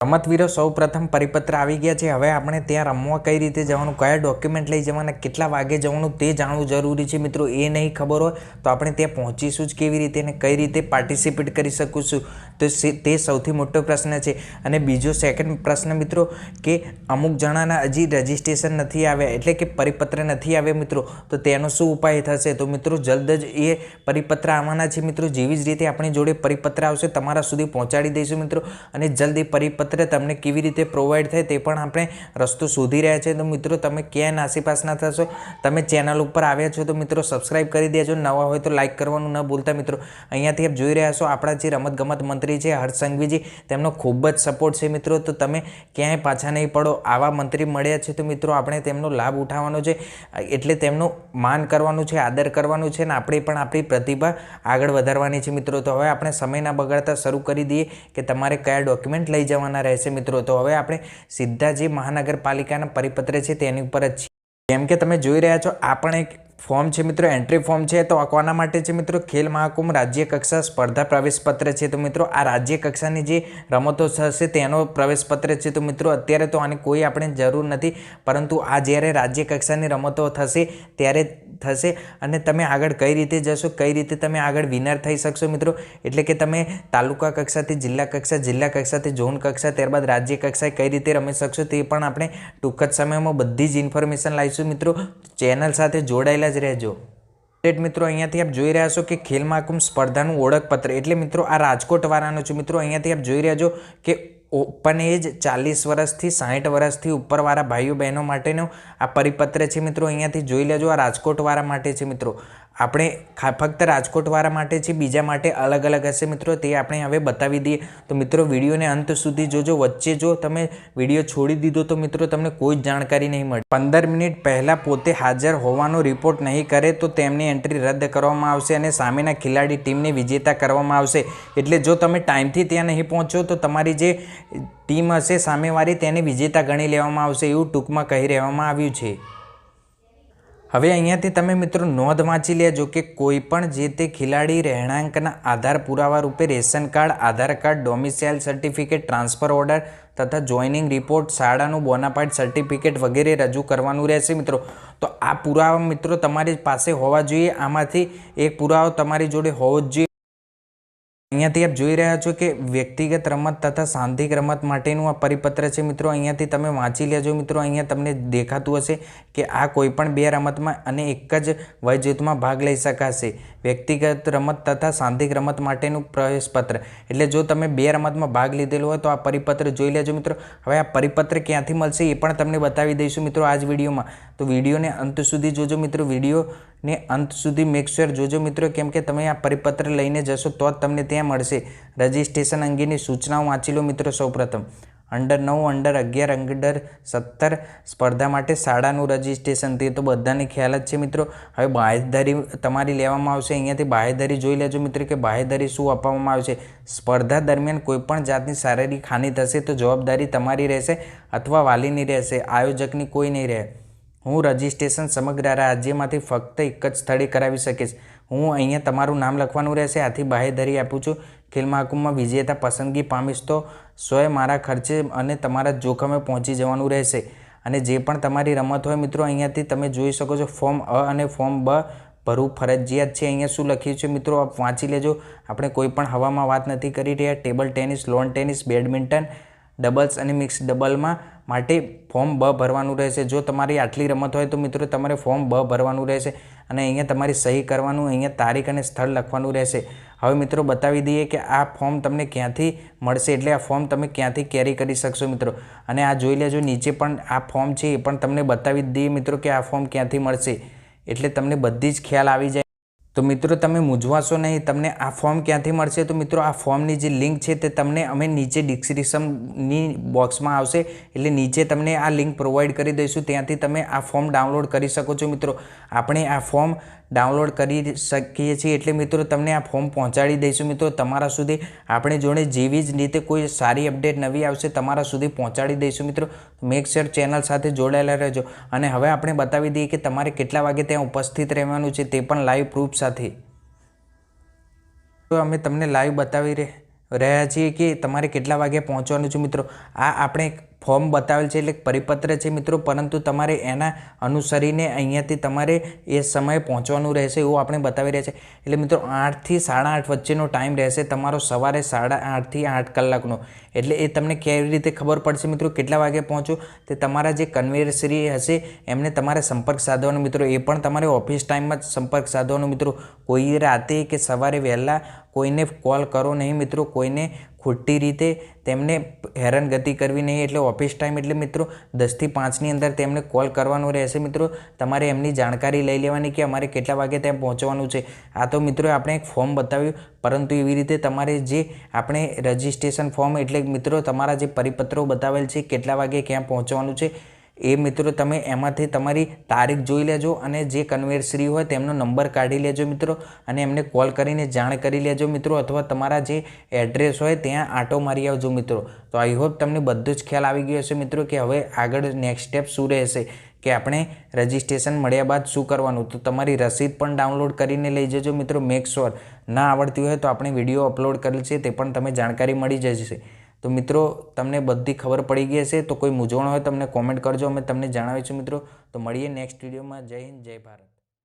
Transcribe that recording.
રમતવીરો સૌ પ્રથમ પરિપત્ર આવી ગયા છે. હવે આપણે ત્યાં રમવા કઈ રીતે જવાનું, કયા ડોક્યુમેન્ટ લઈ જવાના કેટલા વાગે જવાનું તે જાણવું જરૂરી છે. મિત્રો, એ નહીં ખબર હોય તો આપણે ત્યાં પહોંચીશું જ કેવી રીતે અને કઈ રીતે પાર્ટિસિપેટ કરી શકીશું તો તે સૌથી મોટો પ્રશ્ન છે. અને બીજો સેકન્ડ પ્રશ્ન, મિત્રો, કે અમુક જણાના હજી રજિસ્ટ્રેશન નથી આવ્યા, એટલે કે પરિપત્ર નથી આવ્યા, મિત્રો, તો તેનો શું ઉપાય થશે? તો મિત્રો, જલ્દ જ એ પરિપત્ર આવવાના છે. મિત્રો, જેવી જ રીતે આપણી જોડે પરિપત્ર આવશે, તમારા સુધી પહોંચાડી દઈશું, મિત્રો, અને જલ્દી પરિપત્ર તમને કેવી રીતે પ્રોવાઈડ થાય તે પણ આપણે રસ્તો શોધી રહ્યા છે. તો મિત્રો, તમે ક્યાંય નાસીપાસના થશો? તમે ચેનલ ઉપર આવ્યા છો તો મિત્રો સબસ્ક્રાઇબ કરી દેજો. નવા હોય તો લાઇક કરવાનું ન ભૂલતા મિત્રો. અહીંયાથી આપ જોઈ રહ્યા છો, આપણા જે રમતગમત મંત્રી છે, હર્ષ સંઘવીજી, તેમનો ખૂબ જ સપોર્ટ છે મિત્રો. તો તમે ક્યાંય પાછા નહીં પડો. આવા મંત્રી મળ્યા છે તો મિત્રો, આપણે તેમનો લાભ ઉઠાવવાનો છે. એટલે તેમનું માન કરવાનું છે, આદર કરવાનું છે અને આપણે પણ આપણી પ્રતિભા આગળ વધારવાની છે મિત્રો. તો હવે આપણે સમય ના બગાડતા શરૂ કરી દઈએ કે તમારે કયા ડોક્યુમેન્ટ લઈ જવાના રહેશે મિત્રો. તો હવે આપણે સીધા જે મહાનગરપાલિકાના પરિપત્ર છે તેની ઉપર જ જેમ કે તમે જોઈ રહ્યા છો, આ પણ એક ફોર્મ છે મિત્રો, એન્ટ્રી ફોર્મ છે. તો કોના માટે છે મિત્રો? ખેલ મહાકુંભ રાજ્ય કક્ષા સ્પર્ધા પ્રવેશપત્ર છે. તો મિત્રો, આ રાજ્ય કક્ષાની જે રમતો થશે તેનો પ્રવેશપત્ર છે. તો મિત્રો, અત્યારે તો આની કોઈ આપણે જરૂર નથી. પરંતુ આ જ્યારે રાજ્ય કક્ષાની રમતો થશે, ત્યારે થશે અને તમે આગળ કઈ રીતે જશો, કઈ રીતે તમે આગળ વિનર થઈ શકશો મિત્રો? એટલે કે તમે તાલુકા કક્ષાથી જિલ્લા કક્ષા, જિલ્લા કક્ષાથી ઝોન કક્ષા, ત્યારબાદ રાજ્ય કક્ષાએ કઈ રીતે રમી શકશો તે પણ આપણે ટૂંક જ સમયમાં બધી જ ઇન્ફોર્મેશન લાવીશું મિત્રો. ચેનલ સાથે જોડાયેલા જ રહેજો. અપડેટ મિત્રો, અહીંયાથી આપ જોઈ રહ્યા છો કે ખેલ મહાકુંભ સ્પર્ધાનું ઓળખપત્ર. એટલે મિત્રો, આ રાજકોટ વાળાનું છે. મિત્રો, અહીંયાથી આપ જોઈ રહ્યા છો કે ઓપન એજ ચાલીસ વર્ષથી સાહીઠ વર્ષથી ઉપરવાળા ભાઈઓ બહેનો માટેનો આ પરિપત્ર છે મિત્રો. અહીંયાથી જોઈ લેજો, આ રાજકોટવાળા માટે છે મિત્રો. આપણે ફક્ત રાજકોટવાળા માટે છે, બીજા માટે અલગ અલગ હશે મિત્રો, તે આપણે હવે બતાવી દઈએ. તો મિત્રો, વિડીયોને અંત સુધી જોજો, વચ્ચે જો તમે વીડિયો છોડી દીધો તો મિત્રો, તમને કોઈ જ જાણકારી નહીં મળે. પંદર મિનિટ પહેલાં પોતે હાજર હોવાનો રિપોર્ટ નહીં કરે તો તેમની એન્ટ્રી રદ કરવામાં આવશે અને સામેના ખેલાડી ટીમને વિજેતા કરવામાં આવશે. એટલે જો તમે ટાઈમથી ત્યાં નહીં પહોંચો તો તમારી જે ટીમ હશે, સામેવાળી તેને વિજેતા ગણી લેવામાં આવશે એવું ટૂંકમાં કહી રહેવામાં આવ્યું છે. હવે અહીંયાથી તમે મિત્રો નોંધ વાંચી લેજો કે કોઈ પણ જે તે ખેલાડી રહેણાંકના આધાર પુરાવા રૂપે ration card, Aadhaar card, domicile certificate, transfer order તથા જોઈનિંગ રિપોર્ટ, શાળાનું બોનાપાઇટ સર્ટિફિકેટ વગેરે રજૂ કરવાનું રહેશે મિત્રો. તો આ પુરાવા મિત્રો તમારી પાસે હોવા જોઈએ. આમાંથી એક પુરાવો તમારી જોડે હોવો જ જોઈએ. અહીંયાથી આપ જોઈ રહ્યા છો કે વ્યક્તિગત રમત તથા સાંધિક રમત માટેનું આ પરિપત્ર છે. મિત્રો, અહીંયાથી તમે વાંચી લેજો. મિત્રો, અહીંયા તમને દેખાતું હશે કે આ કોઈપણ બે રમતમાં અને એક જ વયજૂથમાં ભાગ લઈ શકાશે. વ્યક્તિગત રમત તથા સાંધિક રમત માટેનું પ્રવેશપત્ર. એટલે જો તમે બે રમતમાં ભાગ લીધેલો હોય તો આ પરિપત્ર જોઈ લેજો. મિત્રો, હવે આ પરિપત્ર ક્યાંથી મળશે એ પણ તમને બતાવી દઈશું મિત્રો આ જ વિડીયોમાં. તો વિડીયોને અંત સુધી જોજો. મિત્રો વિડીયોને અંત સુધી મેકશ્યોર જોજો મિત્રો કેમ કે તમે આ પરિપત્ર લઈને જશો તો જ તમને ત્યાં મળશે. રજિસ્ટ્રેશન અંગેની સૂચનાઓ વાંચી લો મિત્રો સૌપ્રથમ. અંડર નવ અંડર અગિયાર અંડર સત્તર સ્પર્ધા માટે શાળાનું રજિસ્ટ્રેશન તે તો બધાને ખ્યાલ જ છે મિત્રો. હવે બાહેધરી તમારી લેવામાં આવશે. અહીંયાથી બાહેધરી જોઈ લેજો મિત્રો કે બાહેધરી શું આપવામાં આવશે. સ્પર્ધા દરમિયાન કોઈપણ જાતની શારીરિક હાનિ થશે તો જવાબદારી તમારી રહેશે અથવા વાલીની રહેશે. આયોજકની કોઈ નહીં રહે. હું રજિસ્ટ્રેશન સમગ્ર રાજ્યમાંથી ફક્ત એક જ સ્થળે કરાવી શકીશ. હું અહીંયા તમારું નામ લખવાનું રહેશે, આથી બાહેધરી આપું છું. ખેલ મહાકુંભમાં વિજેતા પસંદગી પામીશ તો સ્વય મારા ખર્ચે અને તમારા જોખમે પહોંચી જવાનું રહેશે. અને જે પણ તમારી રમત હોય મિત્રો, અહીંયાથી તમે જોઈ શકો છો ફોર્મ અ અને ફોર્મ બ ભરવું ફરજિયાત છે. અહીંયા શું લખ્યું છે મિત્રો, આપ વાંચી લેજો. આપણે કોઈ પણ હવામાં વાત નથી કરી રહ્યા. Table tennis, lawn tennis, badminton doubles અને મિક્સ ડબલમાં માટે ફોર્મ બ ભરવાનું રહેશે. જો તમારી આટલી રમત હોય તો મિત્રો તમારે ફોર્મ બ ભરવાનું રહેશે અને અહીંયા તમારી સહી કરવાનું, અહીંયા તારીખ અને સ્થળ લખવાનું રહેશે. હવે મિત્રો બતાવી દઈએ કે આ ફોર્મ તમને ક્યાંથી મળશે એટલે આ ફોર્મ તમે ક્યાંથી કેરી કરી શકશો મિત્રો. અને આ જોઈ લેજો, નીચે પણ આ ફોર્મ છે એ પણ તમને બતાવી દઈએ મિત્રો કે આ ફોર્મ ક્યાંથી મળશે. એટલે તમને બધી જ ખ્યાલ આવી જાય. તો મિત્રો તમે મૂંઝવાશો નહીં, તમને આ ફોર્મ ક્યાંથી મળશે? તો મિત્રો આ ફોર્મની જે લિંક છે તે તમને અમે નીચે ડિસ્ક્રિપ્શનની બોક્સમાં આવશે. એટલે નીચે તમને આ લિંક પ્રોવાઈડ કરી દઈશું. ત્યાંથી તમે આ ફોર્મ ડાઉનલોડ કરી શકો છો મિત્રો. આપણે આ ફોર્મ ડાઉનલોડ કરી શકીએ છીએ. એટલે મિત્રો, તમને આ ફોર્મ પહોંચાડી દઈશું. મિત્રો, તમારા સુધી આપણે જોડે જેવી જ રીતે કોઈ સારી અપડેટ નવી આવશે, તમારા સુધી પહોંચાડી દઈશું. મિત્રો મેક ચેનલ સાથે જોડાયેલા રહેજો. અને હવે આપણે બતાવી દઈએ કે તમારે કેટલા વાગે ત્યાં ઉપસ્થિત રહેવાનું છે તે પણ લાઈવ પ્રૂફ સાથે. તો અમે તમને લાઈવ બતાવી રહે રહ્યા છીએ કે તમારે કેટલા વાગે પહોંચવાનું છે. મિત્રો, આ આપણે ફોર્મ બતાવેલ છે એટલે પરિપત્ર છે મિત્રો, પરંતુ તમારે એના અનુસરીને અહીંયાથી તમારે એ સમયે પહોંચવાનું રહેશે એવું આપણે બતાવી રહ્યા છે. એટલે મિત્રો, આઠથી સાડા આઠ વચ્ચેનો ટાઈમ રહેશે તમારો સવારે સાડા આઠથી આઠ કલાકનો. એટલે એ તમને કેવી રીતે ખબર પડશે મિત્રો, કેટલા વાગે પહોંચો? તે તમારા જે કન્વેયરશ્રી હશે, એમને તમારે સંપર્ક સાધવાનો મિત્રો. એ પણ તમારે ઓફિસ ટાઈમમાં જ સંપર્ક સાધવાનો મિત્રો. કોઈ રાતે કે સવારે વહેલા કોઈને કોલ કરો નહીં મિત્રો, કોઈને ખોટી રીતે તેમને હેરાનગતિ કરવી નહીં. એટલે ઓફિસ ટાઈમ એટલે મિત્રો દસથી પાંચની અંદર તેમને કોલ કરવાનો રહેશે. મિત્રો, તમારે એમની જાણકારી લઈ લેવાની કે અમારે કેટલા વાગે ત્યાં પહોંચવાનું છે. આ તો મિત્રો આપણે એક ફોર્મ બતાવ્યું. પરંતુ એવી રીતે તમારે જે આપણે રજિસ્ટ્રેશન ફોર્મ એટલે મિત્રો તમારા જે પરિપત્રો બતાવેલ છે, કેટલા વાગે ક્યાં પહોંચવાનું છે એ મિત્રો તમે એમાંથી તમારી તારીખ જોઈ લેજો અને જે કન્વેરશ્રી હોય તેમનો નંબર કાઢી લેજો મિત્રો અને એમને કોલ કરીને જાણ કરી લેજો મિત્રો અથવા તમારા જે એડ્રેસ હોય ત્યાં આંટો મારી આવજો મિત્રો. તો આઈ હોપ તમને બધું જ ખ્યાલ આવી ગયો હશે મિત્રો કે હવે આગળ નેક્સ્ટ સ્ટેપ શું રહેશે? કે આપણે રજિસ્ટ્રેશન મળ્યા બાદ શું કરવાનું? તો તમારી રસીદ પણ ડાઉનલોડ કરીને લઈ જજો મિત્રો. મેક શ્યોર ના આવડતી હોય તો આપણે વીડિયો અપલોડ કરેલ છે તે પણ તમે જાણકારી મળી જશે. તો મિત્રો, તમને બધી ખબર પડી ગઈ હશે, તો કોઈ મૂંઝવણ હોય તમને કોમેન્ટ કરજો, અમે તમને જણાવીશું મિત્રો. તો મળીએ નેક્સ્ટ વિડીયોમાં જય હિન્દ, જય ભારત.